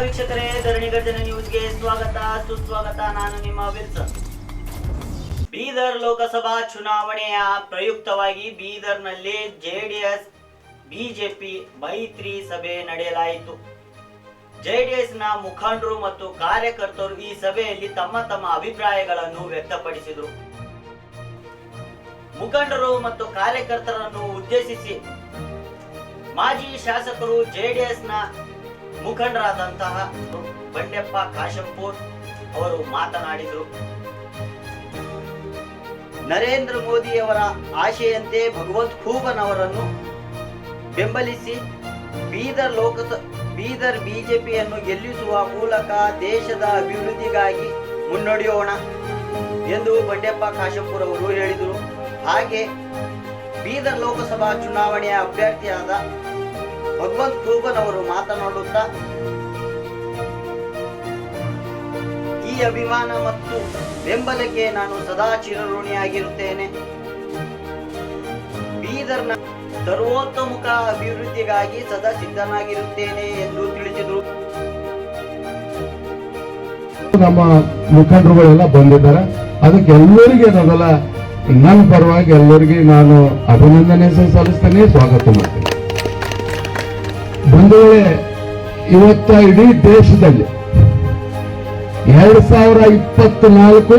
ವೀಕ್ಷಕರೇ ಧರಣಿ ಗರ್ಜನ ನ್ಯೂಸ್ಗೆ ಸ್ವಾಗತ. ಸುಸ್ವಾಗತ ನಾನು ನಿಮ್ಮ ವಿಲ್ಸನ್ ಬೀದರ್ ಲೋಕಸಭಾ ಚುನಾವಣೆಯ ಪ್ರಯುಕ್ತವಾಗಿ ಬೀದರ್ನಲ್ಲಿ ಜೆಡಿಎಸ್, ಬಿಜೆಪಿ ಮೈತ್ರಿ ಸಭೆ ನಡೆಯಲಾಯಿತು. ಜೆಡಿಎಸ್ನ ಮುಖಂಡರು ಮತ್ತು ಕಾರ್ಯಕರ್ತರು ಈ ಸಭೆಯಲ್ಲಿ ತಮ್ಮ ತಮ್ಮ ಅಭಿಪ್ರಾಯಗಳನ್ನು ವ್ಯಕ್ತಪಡಿಸಿದರು. ಮುಖಂಡರು ಮತ್ತು ಕಾರ್ಯಕರ್ತರನ್ನು ಉದ್ದೇಶಿಸಿ ಮಾಜಿ ಶಾಸಕರು ಜೆಡಿಎಸ್ನ ಮುಖಂಡರಾದಂತಹ ಬಂಡೆಪ್ಪ ಕಾಶಂಪೂರ್ ಅವರು ಮಾತನಾಡಿದರು. ನರೇಂದ್ರ ಮೋದಿಯವರ ಆಶೆಯಂತೆ ಭಗವಂತ್ ಖೂಬನ್ ಅವರನ್ನು ಬೆಂಬಲಿಸಿ ಬೀದರ್ ಲೋಕಸ, ಬೀದರ್ ಬಿಜೆಪಿಯನ್ನು ಗೆಲ್ಲಿಸುವ ಮೂಲಕ ದೇಶದ ಅಭಿವೃದ್ಧಿಗಾಗಿ ಮುನ್ನಡೆಯೋಣ ಎಂದು ಬಂಡೆಪ್ಪ ಕಾಶಂಪುರ್ ಅವರು ಹೇಳಿದರು. ಹಾಗೆ ಬೀದರ್ ಲೋಕಸಭಾ ಚುನಾವಣೆಯ ಅಭ್ಯರ್ಥಿಯಾದ ಭಗವಂತ್ ಖೂಬನ್ ಅವರು ಮಾತನಾಡುತ್ತಾ, ಈ ಅಭಿಮಾನ ಮತ್ತು ಬೆಂಬಲಕ್ಕೆ ನಾನು ಸದಾ ಚಿರಋಣಿಯಾಗಿರುತ್ತೇನೆ. ಬೀದರ್ನ ಸರ್ವೋತ್ತಮುಖ ಅಭಿವೃದ್ಧಿಗಾಗಿ ಸದಾ ಸಿದ್ಧನಾಗಿರುತ್ತೇನೆ ಎಂದು ತಿಳಿಸಿದರು. ನಮ್ಮ ಮುಖಂಡರುಗಳೆಲ್ಲ ಬಂದಿದ್ದಾರೆ. ಅದಕ್ಕೆ ಎಲ್ಲರಿಗೆ ನನ್ನ ಪರವಾಗಿ ಎಲ್ಲರಿಗೆ ನಾನು ಅಭಿನಂದನೆ ಸಲ್ಲಿಸ್ತೇನೆ, ಸ್ವಾಗತ ಮಾಡ್ತೇನೆ. ಬಂಧುಗಳೇ ಇವತ್ತ ಇಡೀ ದೇಶದಲ್ಲಿ ಎರಡ್ ಸಾವಿರ ಇಪ್ಪತ್ನಾಲ್ಕು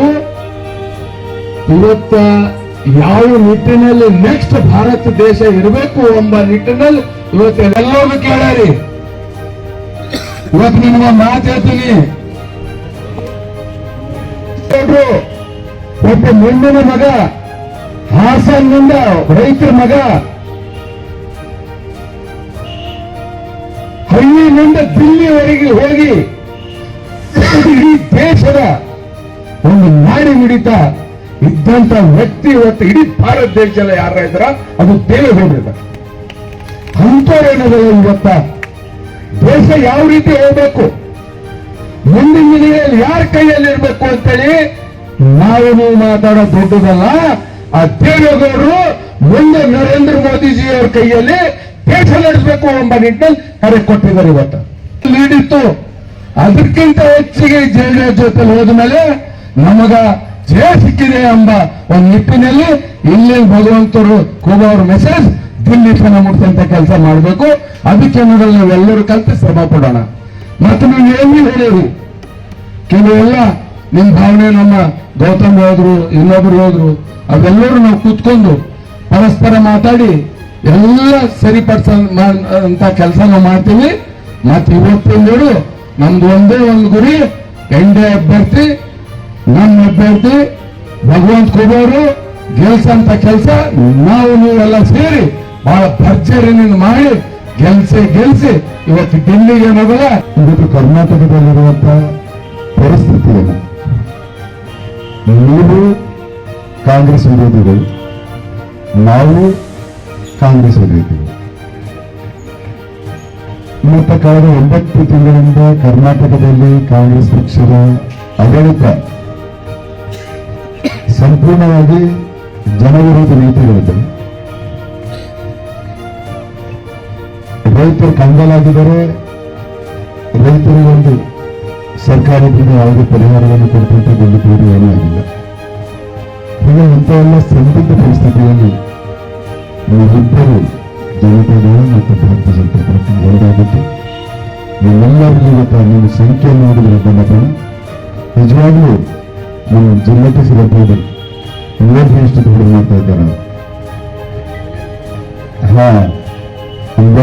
ಇವತ್ತ ಯಾವ ನಿಟ್ಟಿನಲ್ಲಿ ನೆಕ್ಸ್ಟ್ ಭಾರತ ದೇಶ ಇರಬೇಕು ಎಂಬ ನಿಟ್ಟಿನಲ್ಲಿ ಇವತ್ತ ಎಲ್ಲರೂ ಕೇಳಾರಿ ಇವತ್ತು ಒಂದು ಮಾತು ಹೇಳ್ತೀನಿ. ಒಬ್ಬ ಮುಂದಿನ ಮಗ, ಹಾಸನ್ನಿಂದ ರೈತರ ಮಗ ಹಳ್ಳಿನಿಂದ ದಿಲ್ಲಿವರೆಗೆ ಹೋಗಿ ಇಡೀ ದೇಶದ ಒಂದು ನಾಡಿ ಮಿಡಿತ ಇದ್ದಂತ ವ್ಯಕ್ತಿ ಇವತ್ತು ಇಡೀ ಭಾರತ ದೇಶದಲ್ಲಿ ಯಾರ ಇದ್ರ? ಅದು ದೇವೇಗೌಡ ಅಂತವ್ರೇನದಲ್ಲ ಇವತ್ತ ದೇಶ ಯಾವ ರೀತಿ ಹೋಗ್ಬೇಕು? ಮುಂದಿನ ದಿನಗಳಲ್ಲಿ ಯಾರ ಕೈಯಲ್ಲಿ ಇರಬೇಕು ಅಂತೇಳಿ ನಾವು ನೀವು ಮಾತಾಡೋ ದೊಡ್ಡದಲ್ಲ, ಆ ದೇವೇಗೌಡರು ಮುಂದೆ ನರೇಂದ್ರ ಮೋದಿಜಿ ಅವ್ರ ಕೈಯಲ್ಲಿ ದೇಶ ನಡೆಸಬೇಕು ಎಂಬ ನಿಟ್ಟಿನಲ್ಲಿ ಕರೆ ಕೊಟ್ಟಿದ್ದಾರೆ ಇವತ್ತು. ನೀಡಿತ್ತು. ಅದಕ್ಕಿಂತ ಹೆಚ್ಚಿಗೆ ಜೆಡಿಎಸ್ ಜೊತೆ ಹೋದ್ಮೇಲೆ ನಮಗ ಜಯ ಸಿಕ್ಕಿದೆ ಎಂಬ ಒಂದು ನಿಟ್ಟಿನಲ್ಲಿ ಇಲ್ಲಿ ಭಗವಂತರು ಕೂಗೋ ಮೆಸೇಜ್ ದಿಲ್ಲಿ ತನ ಮುಟ್ಟಿದಂತ ಕೆಲಸ ಮಾಡಬೇಕು. ಅದಕ್ಕೆ ನೋಡಲು ನಾವೆಲ್ಲರೂ ಕಲ್ತು ಶ್ರಮ ಪಡೋಣ. ಮತ್ತು ನೀವು ಏನು ಹೇಳಿರಿ? ಕೆಲವೆಲ್ಲ ನಿಮ್ ಭಾವನೆ ನಮ್ಮ ಗೌತಮ್ ಹೋದ್ರು, ಇನ್ನೊಬ್ರು ಹೋದ್ರು, ಅವೆಲ್ಲರೂ ನಾವು ಕೂತ್ಕೊಂಡು ಪರಸ್ಪರ ಮಾತಾಡಿ ಎಲ್ಲ ಸರಿಪಡಿಸ ಅಂತ ಕೆಲಸ ನಾವು ಮಾಡ್ತೀವಿ ಮತ್ತೆ ಇವತ್ತಿಂದೂ ನಮ್ದು ಒಂದೇ ಒಂದು ಗುರಿ ಎಂಡೆ ಅಭ್ಯರ್ಥಿ ನಮ್ಮ ಅಭ್ಯರ್ಥಿ, ಭಗವಂತ ಕುಬೇರು ಗೆಲ್ಸಂತ ಕೆಲಸ, ನಾವು ನೀವೆಲ್ಲ ಸೇರಿ ಬಹಳ ಭರ್ಜರಿನಿಂದ ಮಾಡಿ ಗೆಲ್ಸಿ ಗೆಲ್ಸಿ ಇವತ್ತು ಡೆಲ್ಲಿಗೆ ಮೊದಲ ಇವತ್ತು ಕರ್ನಾಟಕದಲ್ಲಿರುವಂತ ಪರಿಸ್ಥಿತಿಯನ್ನು ನೀವು ಕಾಂಗ್ರೆಸ್ ವಿರೋಧಿಗಳು, ನಾವು ಕಾಂಗ್ರೆಸ್ ಒಲಿಯುತ್ತಿದೆ ಮತ್ತು ಕಳೆದ ಒಂಬತ್ತು ತಿಂಗಳಿಂದ ಕರ್ನಾಟಕದಲ್ಲಿ ಕಾಂಗ್ರೆಸ್ ಪಕ್ಷದ ಆಡಳಿತ ಸಂಪೂರ್ಣವಾಗಿ ಜನವಿರೋಧಿ ನೀತಿಗಳಿದೆ. ರೈತರು ಕಂಗಾಲಾಗಿದ್ದಾರೆ. ರೈತರಿಗೊಂದು ಸರ್ಕಾರದಿಂದ ಯಾವುದೇ ಪರಿಹಾರವನ್ನು ಕೊಡುವಂತ ಗೆಲ್ಲುವುದು ಏನೂ ಆಗಿಲ್ಲ. ಹೀಗೆ ಇಂಥವೆಲ್ಲ ಸಂದಿಗ್ಧ ಪರಿಸ್ಥಿತಿಯಲ್ಲಿ ನೀವಿಬ್ಬರು ಜನತೆಗಳ ಮತ್ತು ಭಾರತೀಯ ಜನತಾ ಪಾರ್ಟಿ ಎರಡಾಗಿದ್ದು ನಿಮ್ಮೆಲ್ಲರಿಗೂ ಇವತ್ತು ನಿಮ್ಮ ಸಂಖ್ಯೆ ನೋಡಿದ್ರೆ ಬಂದ ನಿಜವಾಗ್ಲೂ ಜಿಲ್ಲೆಗೆ ಸಿಗಬಹುದು. ಇನ್ನೊಬ್ಬರಷ್ಟು ದುಡ್ಡು ಮಾಡ್ತಾ ಇದ್ದಾರೆ ಹಾ, ತುಂಬ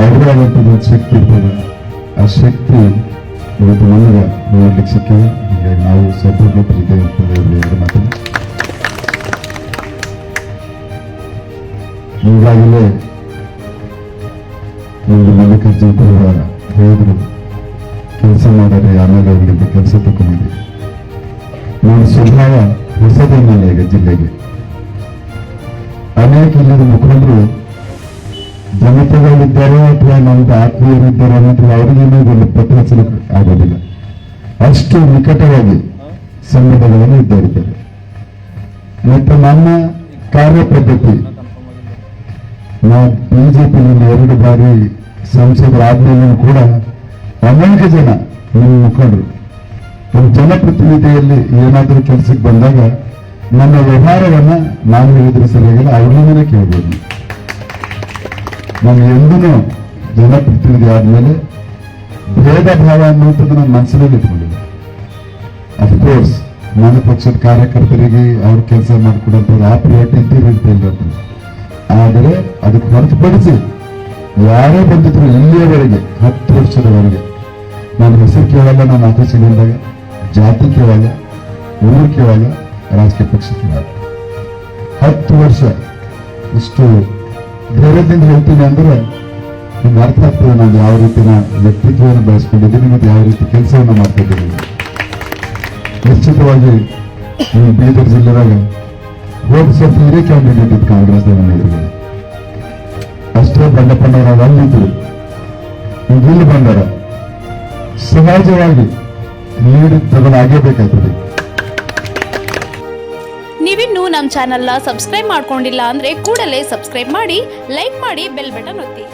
ಅವ್ರದೇ ಒಂದು ಶಕ್ತಿ ಇರ್ತದೆ. ಆ ಶಕ್ತಿ ಇವತ್ತು ನನಗೆ ನೋಡ್ಲಿಕ್ಕೆ ಸಿಕ್ಕಿದೆ. ಹೀಗಾಗಿ ನಾವು ಸದ್ಭದ್ರತೆ ಅಂತ ಎರಡು ಮಾತನ್ನು ಈಗಾಗಲೇ ಒಂದು ಮಲ್ಲಿಕಾರ್ಜುನ ಕೂಡ ಹೇಳಿದ್ರು ಕೆಲಸ ಮಾಡಿದ್ರೆ ಆಮೇಲೆ ಅವರಿಂದ ಕೆಲಸ ತಗೊಂಡಿದೆ ನನ್ನ ಸ್ವಭಾವ ಹೊಸದೇನಲ್ಲ ಈಗ ಜಿಲ್ಲೆಗೆ. ಅನೇಕ ಇಲ್ಲದ ಮುಖಂಡರು ಜನತೆಗಳಿದ್ದಾರೆ ಅಥವಾ ನಮ್ದು ಆತ್ಮೀಯರಿದ್ದಾರೆ ಅನ್ನೋದು ಅವರಿಗೇನೂ ಪತ್ರ ಹಚ್ಚಲಿಕ್ಕೆ ಆಗೋದಿಲ್ಲ. ಅಷ್ಟು ನಿಕಟವಾಗಿ ಸಂಬಂಧಗಳನ್ನು ಇದ್ದಾರೆ ಮತ್ತು ನಮ್ಮ ಕಾರ್ಯಪದ್ಧತಿ ನಾವು ಬಿಜೆಪಿಯಲ್ಲಿ ಎರಡು ಬಾರಿ ಸಂಸದರಾದ್ಮೇಲೂ ಕೂಡ ಅನೇಕ ಜನ ನಿಮ್ಮ ಮುಖಂಡರು. ಒಂದು ಜನಪ್ರತಿನಿಧಿಯಲ್ಲಿ ಏನಾದರೂ ಕೆಲಸಕ್ಕೆ ಬಂದಾಗ ನನ್ನ ವ್ಯವಹಾರವನ್ನ ನಾನು ಹೇಳಿದ್ರೆ ಸರಿಯಾಗಿಲ್ಲ, ಅವ್ರನ್ನೇ ಕೇಳ್ಬೋದು. ನಾನು ಎಂದೂ ಜನಪ್ರತಿನಿಧಿ ಆದಮೇಲೆ ಭೇದ ಭಾವ ಅನ್ನುವಂಥದ್ದು ನನ್ನ ಮನಸ್ಸಿನಲ್ಲಿ ಇಟ್ಕೊಂಡಿಲ್ಲ ಅಫ್ಕೋರ್ಸ್ ನನ್ನ ಪಕ್ಷದ ಕಾರ್ಯಕರ್ತರಿಗೆ ಅವ್ರ ಕೆಲಸ ಮಾಡಿಕೊಡೋಂಥದ್ದು ಆ ಪ್ರಿಯಾರಿಟಿ ಅಂತ ಆದರೆ ಅದಕ್ಕೆ ಹೊರತುಪಡಿಸಿ ಯಾರೇ ಬಂದಿದ್ರು ಇಲ್ಲಿಯವರೆಗೆ ಹತ್ತು ವರ್ಷದವರೆಗೆ. ನಾನು ಹೆಸರು ಕೇಳಲ್ಲ ನಾನು ಆಫೀಸಿಗೆ ಜಾತಿ ಕೇಳಲ್ಲ ಊರು ಕೇಳಲ್ಲ ರಾಜಕೀಯ ಪಕ್ಷ ಕೇಳಲ್ಲ ಹತ್ತು ವರ್ಷ ಇಷ್ಟು ಧೈರ್ಯದಿಂದ ಹೇಳ್ತೀನಿ ಅಂದ್ರೆ ನಿಮ್ಗೆ ಅರ್ಥ ಆಗ್ತದೆ ನಾನು ಯಾವ ರೀತಿಯ ವ್ಯಕ್ತಿತ್ವವನ್ನು ಬೆಳೆಸ್ಕೊಂಡಿದ್ದೀನಿ ಮತ್ತು ಯಾವ ರೀತಿ ಕೆಲಸವನ್ನು ಮಾಡ್ತಿದ್ದೀನಿ ನಿಶ್ಚಿತವಾಗಿ ಈ ಬೀದರ್ ಜಿಲ್ಲೆದಾಗ ಹೋದ ಸತಿ ಇದೇ ಕ್ಯಾಂಡಿಡೇಟ್ ಇತ್ತು ಕಾಂಗ್ರೆಸ್ ಅಷ್ಟೇ ಬಂಡಪ್ಪನವರು ಅಲ್ಲಿದ್ರು ಈಗ ಇಲ್ಲಿ ಬಂದಾರ ಸಹಜವಾಗಿ ನೀಡಿ ತಗೊಳ್ಳಾಗೇಬೇಕಾಗ್ತದೆ ನೀವಿನ್ನೂ ನಮ್ಮ ಚಾನೆಲ್ನ ಸಬ್ಸ್ಕ್ರೈಬ್ ಮಾಡ್ಕೊಂಡಿಲ್ಲ ಅಂದರೆ ಕೂಡಲೇ ಸಬ್ಸ್ಕ್ರೈಬ್ ಮಾಡಿ, ಲೈಕ್ ಮಾಡಿ, ಬೆಲ್ ಬಟನ್ ಒತ್ತಿ.